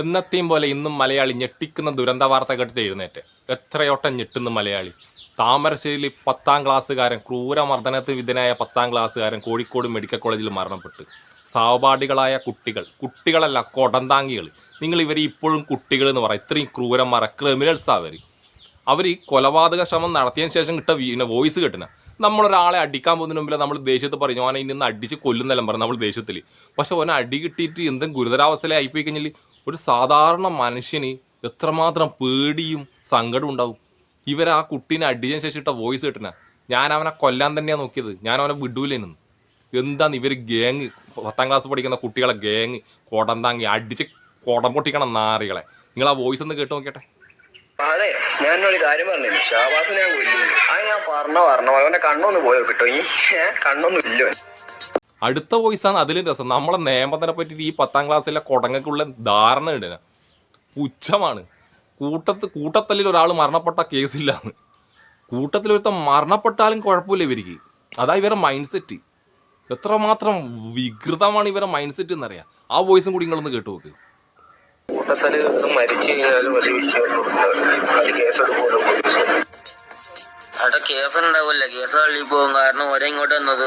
എന്നത്തെയും പോലെ ഇന്നും മലയാളി ഞെട്ടിക്കുന്ന ദുരന്ത വാർത്ത കേട്ടിട്ട് എഴുന്നേറ്റ്. എത്രയോട്ടം ഞെട്ടുന്നു മലയാളി. താമരശ്ശേരിയിൽ പത്താം ക്ലാസ്സുകാരൻ ക്രൂരമർദ്ദനത്തിന് വിധനായ പത്താം ക്ലാസ്സുകാരൻ കോഴിക്കോട് മെഡിക്കൽ കോളേജിൽ മരണപ്പെട്ടു. സഹപാഠികളായ കുട്ടികൾ കുട്ടികളല്ല കൊടന്താങ്ങികൾ നിങ്ങൾ ഇവർ ഇപ്പോഴും കുട്ടികൾ എന്ന് പറയും. ഇത്രയും ക്രൂരന്മാര ക്രിമിനൽസ് അവർ അവർ കൊലപാതക ശ്രമം നടത്തിയതിന് ശേഷം കിട്ട വോയിസ് കിട്ടണ നമ്മളൊരാളെ അടിക്കാൻ പോകുന്നതിന് മുമ്പിൽ നമ്മൾ ദേഷ്യത്തിൽ പറഞ്ഞു ഓനെ ഇന്ന് അടിച്ച് കൊല്ലുന്നെല്ലാം പറഞ്ഞു നമ്മൾ ദേഷ്യത്തിൽ പക്ഷെ ഓനെ അടി കിട്ടിയിട്ട് എന്തും ഗുരുതരാവസ്ഥയിലായി പോയി കഴിഞ്ഞാൽ ഒരു സാധാരണ മനുഷ്യന് എത്രമാത്രം പേടിയും സങ്കടവും ഉണ്ടാവും. ഇവർ ആ കുട്ടീനെ അടിച്ചതിന് ശേഷം ഇട്ട വോയിസ് കിട്ടണ ഞാൻ അവനെ കൊല്ലാൻ തന്നെയാണ് നോക്കിയത്. ഞാൻ അവനെ വിടൂലെന്ന് എന്താന്ന് ഇവർ ഗേങ് പത്താം ക്ലാസ് പഠിക്കുന്ന കുട്ടികളെ ഗേങ് കൊടന്താങ്ങി അടിച്ച് കൊടം പൊട്ടിക്കണം നാറികളെ. നിങ്ങൾ ആ വോയിസ് ഒന്ന് കേട്ട് നോക്കിയട്ടെ. അതെ ഞാനൊരു കാര്യം പറഞ്ഞു. ഷാബാസിനെ ഞാൻ കൊല്ലു അത് ഞാൻ പറഞ്ഞ പറഞ്ഞ. അവന്റെ കണ്ണൊന്ന് പോയോ കിട്ടോ. ഈ? കണ്ണൊന്നും ഇല്ലോ അടുത്ത വോയിസാണ് അതിലും രസം. നമ്മളെ നിയമത്തിനെ പറ്റിയിട്ട് ഈ പത്താം ക്ലാസ്സിലെ കൊടങ്ങൾക്കുള്ള ധാരണ ഇടുക പുച്ഛമാണ്. കൂട്ടത്ത് കൂട്ടത്തല്ലിൽ ഒരാൾ മരണപ്പെട്ട കേസില്ലാന്ന് കൂട്ടത്തിൽ ഒരുത്ത മരണപ്പെട്ടാലും കുഴപ്പമില്ല ഇവർക്ക്. അതാ ഇവരുടെ മൈൻഡ് സെറ്റ് എത്രമാത്രം വികൃതമാണ് ഇവരുടെ മൈൻഡ് സെറ്റ് എന്നറിയാം. ആ വോയിസും കൂടി നിങ്ങളൊന്ന് കേട്ടു നോക്ക്. കൂട്ടത്തിൽ മരിച്ചു കഴിഞ്ഞാലും വലിയ വിഷയമായിട്ടുണ്ട് അത് കേസെടുക്കുമല്ലോ പോലീസ് അവിടെ കേസ് ഉണ്ടാവില്ല കേസ് തള്ളി പോകും. കാരണം ഒരേ ഇങ്ങോട്ട് വന്നത്.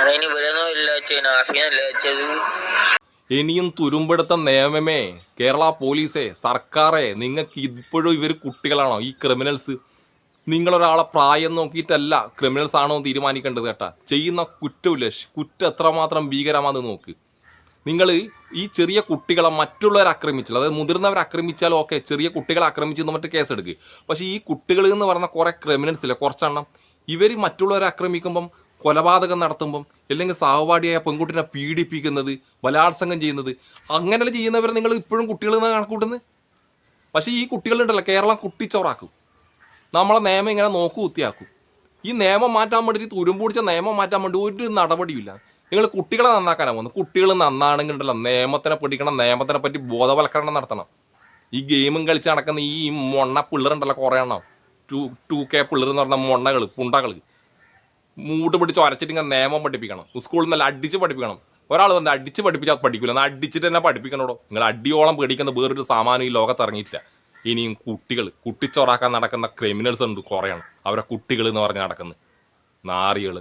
അതിന് ഇവരൊന്നും ഇല്ല വെച്ചത്. ഇനിയും തുരുമ്പെടുത്ത നിയമമേ കേരള പോലീസേ സർക്കാരെ നിങ്ങൾക്ക് ഇപ്പോഴും ഇവർ കുട്ടികളാണോ? ഈ ക്രിമിനൽസ്. നിങ്ങളൊരാളെ പ്രായം നോക്കിയിട്ടല്ല ക്രിമിനൽസ് ആണോ തീരുമാനിക്കേണ്ടത് കേട്ടാ. ചെയ്യുന്ന കുറ്റമില്ല? കുറ്റം എത്രമാത്രം ഭീകരമാണെന്ന് നോക്ക്. നിങ്ങൾ ഈ ചെറിയ കുട്ടികളെ മറ്റുള്ളവരെ ആക്രമിച്ചാൽ അതായത് മുതിർന്നവരെ ആക്രമിച്ചാൽ ഓക്കെ ചെറിയ കുട്ടികളെ ആക്രമിച്ചു എന്ന് കേസ് എടുക്കുക പക്ഷേ ഈ കുട്ടികൾ എന്ന് പറഞ്ഞ കുറേ ക്രിമിനൽസ് ഇല്ല കുറച്ചെണ്ണം ഇവർ മറ്റുള്ളവരെ ആക്രമിക്കുമ്പം കൊലപാതകം നടത്തുമ്പം അല്ലെങ്കിൽ സഹപാഠിയായ പെൺകുട്ടിനെ പീഡിപ്പിക്കുന്നത് ബലാത്സംഗം ചെയ്യുന്നത് അങ്ങനെയുള്ള ചെയ്യുന്നവരെ നിങ്ങൾ ഇപ്പോഴും കുട്ടികൾ നിന്ന് കണക്കൂട്ടുന്നത്? പക്ഷേ ഈ കുട്ടികളുണ്ടല്ലോ കേരളം കുട്ടിച്ചോറാക്കും. നമ്മളെ നിയമം ഇങ്ങനെ നോക്കു കുത്തിയാക്കും ഈ നിയമം മാറ്റാൻ വേണ്ടി ഈ തുരുമ്പ് പിടിച്ച നിയമം മാറ്റാൻ വേണ്ടി ഒരു നടപടിയില്ല നിങ്ങൾ കുട്ടികളെ നന്നാക്കാനാ പോകുന്നത്. കുട്ടികൾ നന്നാണെങ്കിൽ ഉണ്ടല്ലോ നിയമത്തിനെ പിടിക്കണം നിയമത്തിനെ പറ്റി ബോധവൽക്കരണം നടത്തണം. ഈ ഗെയിമും കളിച്ച് നടക്കുന്ന ഈ മൊണ്ണ പിള്ളേരുണ്ടല്ലോ കുറേ എണ്ണം. ടു ടു കെ പിള്ളേർ എന്ന് പറഞ്ഞ മൊണ്ണകൾ പുണ്ടകൾ മൂട്ട് പിടിച്ച് ഒരച്ചിട്ട് ഇങ്ങനെ നിയമം പഠിപ്പിക്കണം. സ്കൂളിൽ നല്ല അടിച്ച് പഠിപ്പിക്കണം. ഒരാൾ വന്ന് അടിച്ച് പഠിപ്പിച്ചാൽ പഠിക്കില്ല എന്നാൽ അടിച്ചിട്ട് തന്നെ പഠിപ്പിക്കണോടോ? നിങ്ങൾ അടിയോളം പേടിക്കുന്ന വേറൊരു സാമാനം ഈ ലോകത്ത് ഇറങ്ങിയിട്ടില്ല. ഇനിയും കുട്ടികൾ കുട്ടിച്ചോറാക്കാൻ നടക്കുന്ന ക്രിമിനൽസ് ഉണ്ട് കുറേയാണ് അവരെ കുട്ടികൾ എന്ന് പറഞ്ഞ് നടക്കുന്നത്. നാറികൾ